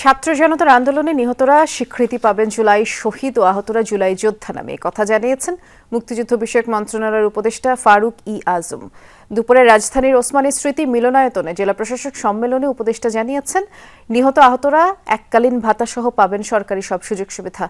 ছাত্র জনতার আন্দোলনে নিহতরা স্বীকৃতি পাবেন জুলাই শহীদ ও আহতরা জুলাই যোদ্ধা নামে। কথা জানিয়েছেন মুক্তিযুদ্ধ বিষয়ক মন্ত্রণালয়ের উপদেষ্টা ফারুক ই আজম। দুপুরে রাজধানীর ওসমানী স্মৃতি মিলনায়তনে জেলা প্রশাসক সম্মেলনে উপদেষ্টা জানিয়েছেন, নিহত আহতরা এককালীন ভাতা সহ পাবেন সরকারি সব সুযোগ সুবিধা।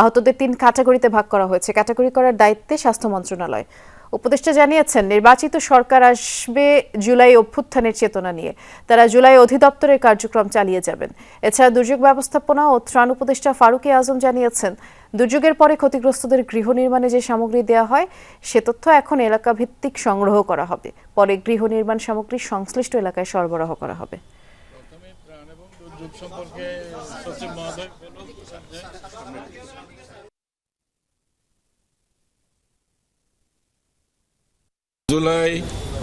আহতদের তিন ক্যাটাগরিতে ভাগ করা হয়েছে। ক্যাটাগরি করার দায়িত্বে স্বাস্থ্য মন্ত্রণালয়। উপদেষ্টা জানিয়েছেন, নির্বাচিত সরকার আসবে জুলাই অভ্যুত্থানের চেতনা নিয়ে। তারা জুলাই অধিদপ্তরের কার্যক্রম চালিয়ে যাবেন। এছাড়া দুর্যোগ ব্যবস্থাপনা ও ত্রাণ উপদেষ্টা ফারুকে আজম জানিয়েছেন, দুর্যোগের পরে ক্ষতিগ্রস্তদের গৃহ নির্মাণে যে সামগ্রী দেওয়া হয়, সে তথ্য এখন এলাকা ভিত্তিক সংগ্রহ করা হবে। পরে গৃহ নির্মাণ সামগ্রী সংশ্লিষ্ট এলাকায় সরবরাহ করা হবে। সম্পর্কে জুলাই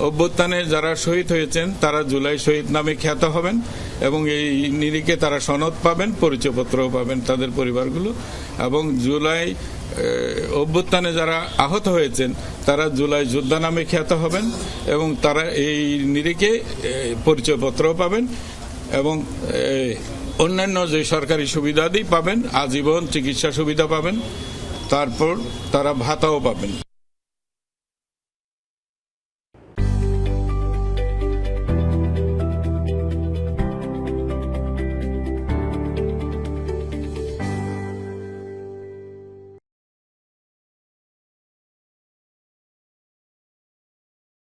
অভ্যুত্থানে যারা শহীদ হয়েছেন, তারা জুলাই শহীদ নামে খ্যাত হবেন এবং এই নিরিখে তারা সনদ পাবেন, পরিচয়পত্রও পাবেন তাদের পরিবারগুলো এবং জুলাই অভ্যুত্থানে যারা আহত হয়েছেন, তারা জুলাই যোদ্ধা নামে খ্যাত হবেন এবং তারা এই নিরিখে পরিচয়পত্রও পাবেন এবং অন্যান্য যে সরকারি সুবিধাদি পাবেন, আজীবন চিকিৎসা সুবিধা পাবেন, তারপর তারা ভাতাও পাবেন।